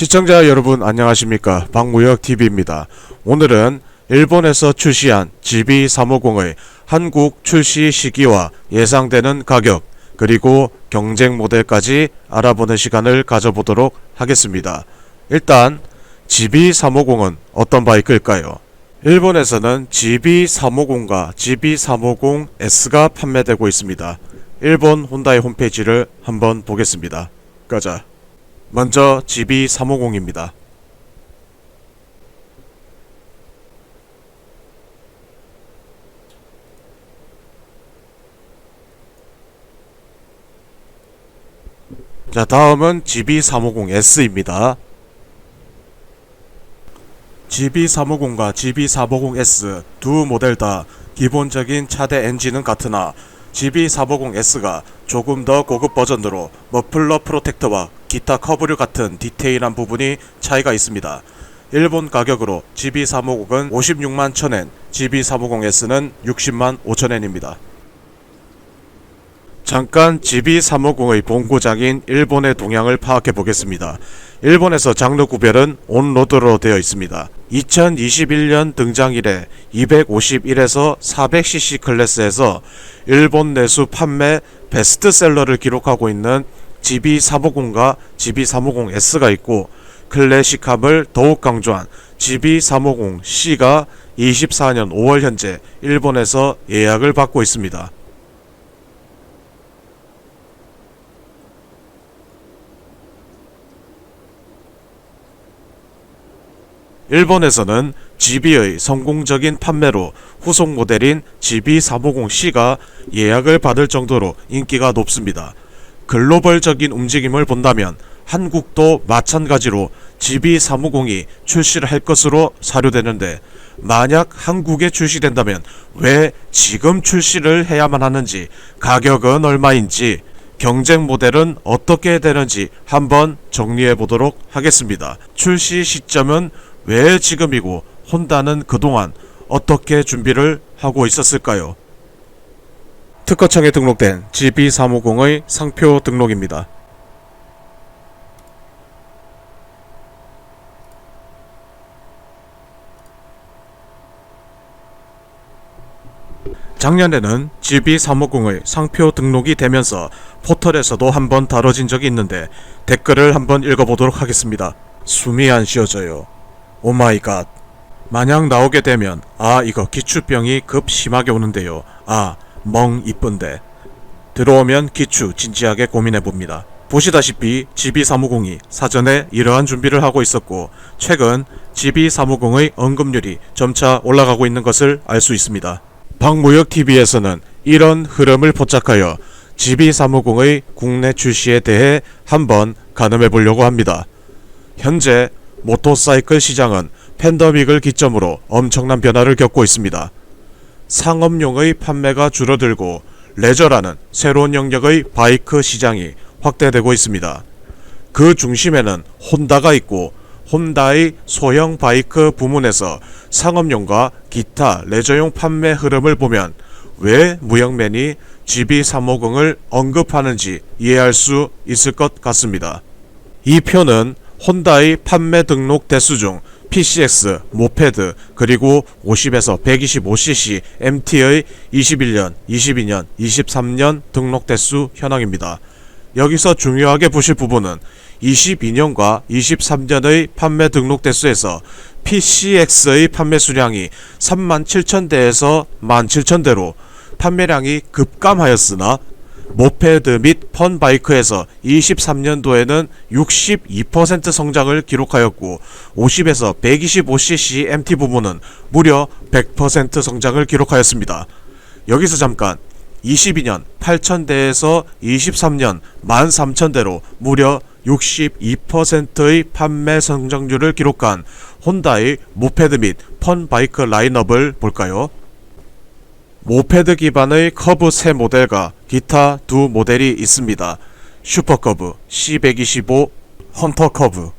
시청자 여러분 안녕하십니까 박무혁TV입니다. 오늘은 일본에서 출시한 GB350의 한국 출시 시기와 예상되는 가격 그리고 경쟁 모델까지 알아보는 시간을 가져보도록 하겠습니다. 일단 GB350은 어떤 바이크일까요? 일본에서는 GB350과 GB350S가 판매되고 있습니다. 일본 혼다의 홈페이지를 한번 보겠습니다. 가자. 먼저 GB350입니다. 자, 다음은 GB350S입니다. GB350과 GB450S 두 모델 다 기본적인 차대 엔진은 같으나 GB450S가 조금 더 고급 버전으로 머플러 프로텍터와 기타 커브류 같은 디테일한 부분이 차이가 있습니다. 일본 가격으로 GB350은 56만 1000엔, GB450S는 60만 5000엔입니다. 잠깐 GB350의 본고장인 일본의 동향을 파악해 보겠습니다. 일본에서 장르 구별은 온로드로 되어 있습니다. 2021년 등장 이래 251에서 400cc 클래스에서 일본 내수 판매 베스트셀러를 기록하고 있는 GB350과 GB350S가 있고 클래식함을 더욱 강조한 GB350C가 24년 5월 현재 일본에서 예약을 받고 있습니다. 일본에서는 GB의 성공적인 판매로 후속 모델인 GB350C가 예약을 받을 정도로 인기가 높습니다. 글로벌적인 움직임을 본다면 한국도 마찬가지로 GB350이 출시를 할 것으로 사료되는데 만약 한국에 출시된다면 왜 지금 출시를 해야만 하는지 가격은 얼마인지 경쟁 모델은 어떻게 되는지 한번 정리해 보도록 하겠습니다. 출시 시점은 왜 지금이고 혼다는 그동안 어떻게 준비를 하고 있었을까요? 특허청에 등록된 GB350의 상표 등록입니다. 작년에는 GB350의 상표 등록이 되면서 포털에서도 한번 다뤄진 적이 있는데 댓글을 한번 읽어보도록 하겠습니다. 숨이 안 쉬어져요. 오마이갓. 만약 나오게 되면 아 이거 기추병이 급 심하게 오는데요. 아 멍 이쁜데. 들어오면 기추 진지하게 고민해 봅니다. 보시다시피 GB350이 사전에 이러한 준비를 하고 있었고 최근 GB350의 언급률이 점차 올라가고 있는 것을 알 수 있습니다. 박무혁TV에서는 이런 흐름을 포착하여 GB350의 국내 출시에 대해 한번 가늠해 보려고 합니다. 현재 모터사이클 시장은 팬더믹을 기점으로 엄청난 변화를 겪고 있습니다. 상업용의 판매가 줄어들고 레저라는 새로운 영역의 바이크 시장이 확대되고 있습니다. 그 중심에는 혼다가 있고 혼다의 소형 바이크 부문에서 상업용과 기타 레저용 판매 흐름을 보면 왜 무역맨이 GB350을 언급하는지 이해할 수 있을 것 같습니다. 이 표는 혼다의 판매 등록 대수 중 PCX, 모페드, 그리고 50에서 125cc MT의 21년, 22년, 23년 등록 대수 현황입니다. 여기서 중요하게 보실 부분은 22년과 23년의 판매 등록 대수에서 PCX의 판매 수량이 37,000대에서 17,000대로 판매량이 급감하였으나 모페드 및 펀바이크에서 23년도에는 62% 성장을 기록하였고 50에서 125cc MT 부분은 무려 100% 성장을 기록하였습니다. 여기서 잠깐 22년 8,000대에서 23년 13,000대로 무려 62%의 판매 성장률을 기록한 혼다의 모페드 및 펀바이크 라인업을 볼까요? 모페드 기반의 커브 세 모델과 기타 두 모델이 있습니다. 슈퍼커브, C125, 헌터 커브,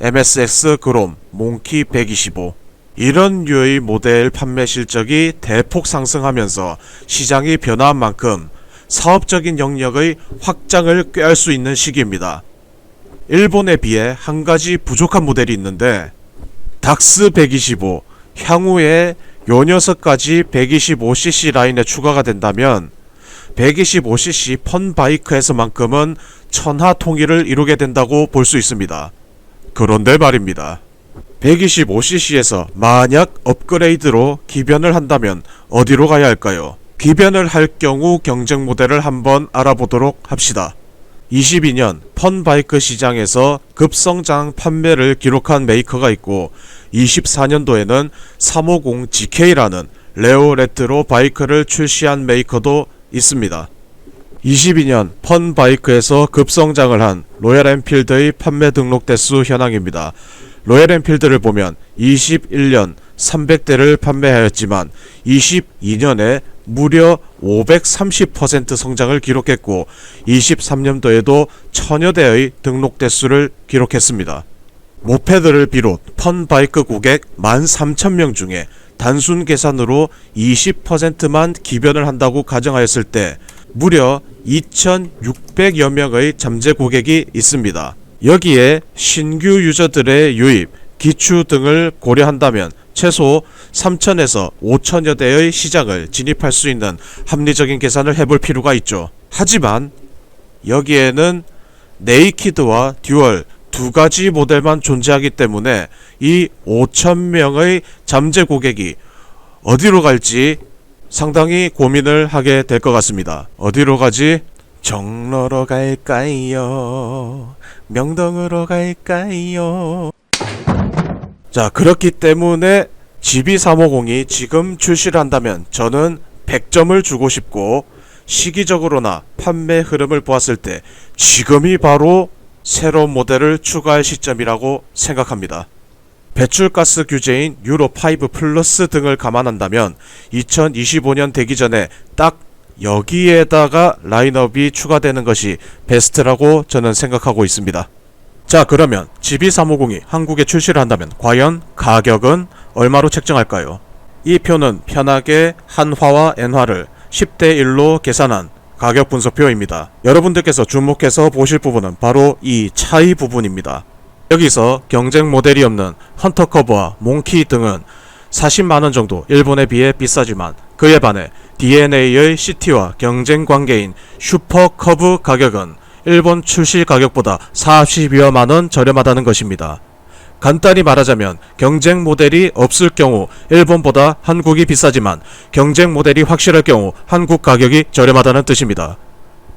MSX 그롬, 몽키 125. 이런 류의 모델 판매 실적이 대폭 상승하면서 시장이 변화한 만큼 사업적인 영역의 확장을 꾀할 수 있는 시기입니다. 일본에 비해 한 가지 부족한 모델이 있는데 닥스 125 향후에 요 녀석까지 125cc 라인에 추가가 된다면 125cc 펀 바이크에서만큼은 천하 통일을 이루게 된다고 볼 수 있습니다. 그런데 말입니다. 125cc에서 만약 업그레이드로 기변을 한다면 어디로 가야 할까요? 기변을 할 경우 경쟁 모델을 한번 알아보도록 합시다. 22년 펀바이크 시장에서 급성장 판매를 기록한 메이커가 있고 24년도에는 350GK라는 레오 레트로 바이크를 출시한 메이커도 있습니다. 22년 펀바이크에서 급성장을 한 로얄 엔필드의 판매 등록 대수 현황입니다. 로얄 엔필드를 보면 21년 300대를 판매하였지만 22년에 무려 530% 성장을 기록했고 23년도에도 천여 대의 등록 대수를 기록했습니다. 모페드를 비롯 펀바이크 고객 13,000명 중에 단순 계산으로 20%만 기변을 한다고 가정하였을 때 무려 2,600여 명의 잠재 고객이 있습니다. 여기에 신규 유저들의 유입, 기추 등을 고려한다면 최소 3천에서 5천여 대의 시장을 진입할 수 있는 합리적인 계산을 해볼 필요가 있죠. 하지만 여기에는 네이키드와 듀얼 두 가지 모델만 존재하기 때문에 이 5천명의 잠재 고객이 어디로 갈지 상당히 고민을 하게 될 것 같습니다. 어디로 가지? 정로로 갈까요? 명동으로 갈까요? 자, 그렇기 때문에 GB350이 지금 출시를 한다면 저는 100점을 주고 싶고 시기적으로나 판매 흐름을 보았을 때 지금이 바로 새로운 모델을 추가할 시점이라고 생각합니다. 배출가스 규제인 유로5 플러스 등을 감안한다면 2025년 되기 전에 딱 여기에다가 라인업이 추가되는 것이 베스트라고 저는 생각하고 있습니다. 자 그러면 GB350이 한국에 출시를 한다면 과연 가격은 얼마로 책정할까요? 이 표는 편하게 한화와 엔화를 10대 1로 계산한 가격 분석표입니다. 여러분들께서 주목해서 보실 부분은 바로 이 차이 부분입니다. 여기서 경쟁 모델이 없는 헌터커버와 몽키 등은 40만원 정도 일본에 비해 비싸지만 그에 반해 DNA의 CT와 경쟁 관계인 슈퍼커브 가격은 일본 출시 가격보다 40여만원 저렴하다는 것입니다. 간단히 말하자면 경쟁 모델이 없을 경우 일본보다 한국이 비싸지만 경쟁 모델이 확실할 경우 한국 가격이 저렴하다는 뜻입니다.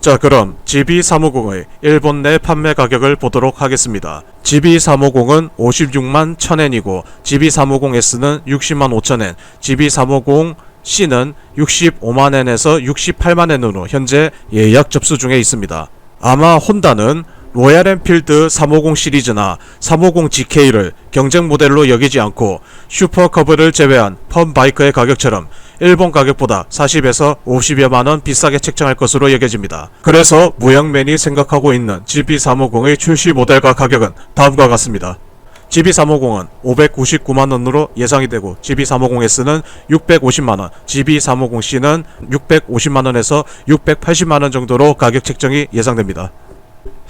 자 그럼 GB350의 일본 내 판매 가격을 보도록 하겠습니다. GB350은 56만 1000엔이고 GB350S는 60만 5000엔, GB350C는 65만엔에서 68만엔으로 현재 예약 접수 중에 있습니다. 아마 혼다는 로얄 엔필드 350 시리즈나 350GK를 경쟁 모델로 여기지 않고 슈퍼커브를 제외한 펌 바이크의 가격처럼 일본 가격보다 40에서 50여만원 비싸게 책정할 것으로 여겨집니다. 그래서 무영맨이 생각하고 있는 GP350의 출시 모델과 가격은 다음과 같습니다. GB350은 599만원으로 예상이 되고 GB350S는 650만원, GB350C는 650만원에서 680만원 정도로 가격 책정이 예상됩니다.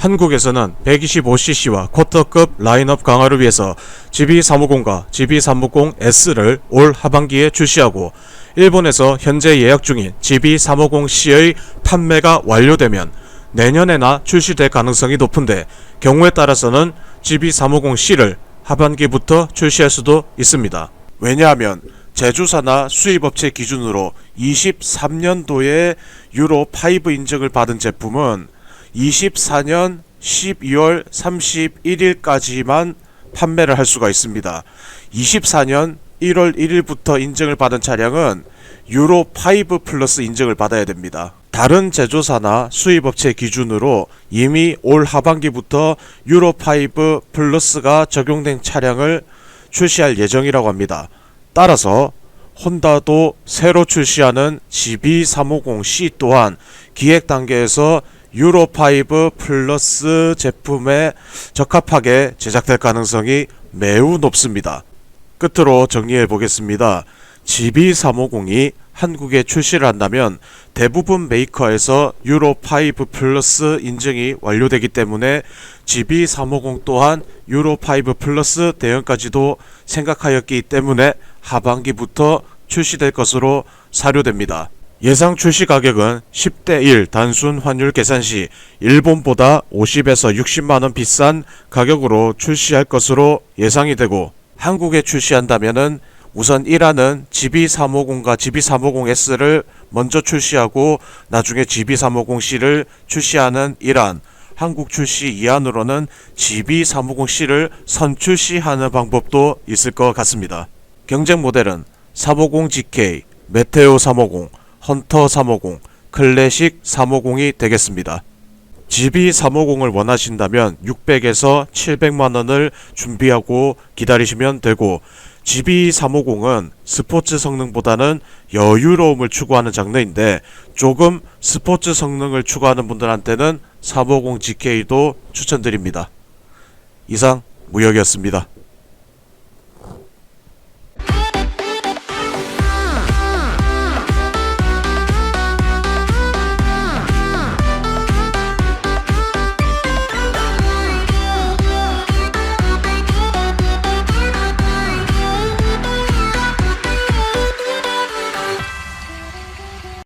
한국에서는 125cc와 쿼터급 라인업 강화를 위해서 GB350과 GB350S를 올 하반기에 출시하고 일본에서 현재 예약 중인 GB350C의 판매가 완료되면 내년에나 출시될 가능성이 높은데 경우에 따라서는 GB350C를 하반기부터 출시할 수도 있습니다. 왜냐하면 제조사나 수입업체 기준으로 23년도에 유로 5 인증을 받은 제품은 24년 12월 31일까지만 판매를 할 수가 있습니다. 24년 1월 1일부터 인증을 받은 차량은 유로 5 플러스 인증을 받아야 됩니다. 다른 제조사나 수입업체 기준으로 이미 올 하반기부터 유로 5 플러스가 적용된 차량을 출시할 예정이라고 합니다. 따라서 혼다도 새로 출시하는 GB350C 또한 기획 단계에서 유로 5 플러스 제품에 적합하게 제작될 가능성이 매우 높습니다. 끝으로 정리해 보겠습니다. GB350이 한국에 출시를 한다면 대부분 메이커에서 유로5 플러스 인증이 완료되기 때문에 GB350 또한 유로5 플러스 대응까지도 생각하였기 때문에 하반기부터 출시될 것으로 사료됩니다. 예상 출시 가격은 10대 1 단순 환율 계산 시 일본보다 50에서 60만원 비싼 가격으로 출시할 것으로 예상이 되고 한국에 출시한다면은 우선 1화는 GB350과 GB350S를 먼저 출시하고 나중에 GB350C를 출시하는 1안 한국 출시 2안으로는 GB350C를 선출시하는 방법도 있을 것 같습니다. 경쟁 모델은 350GK, 메테오 350, 헌터 350, 클래식 350이 되겠습니다. GB350을 원하신다면 600에서 700만원을 준비하고 기다리시면 되고 GB350은 스포츠 성능보다는 여유로움을 추구하는 장르인데 조금 스포츠 성능을 추구하는 분들한테는 350GK도 추천드립니다. 이상 무역이었습니다.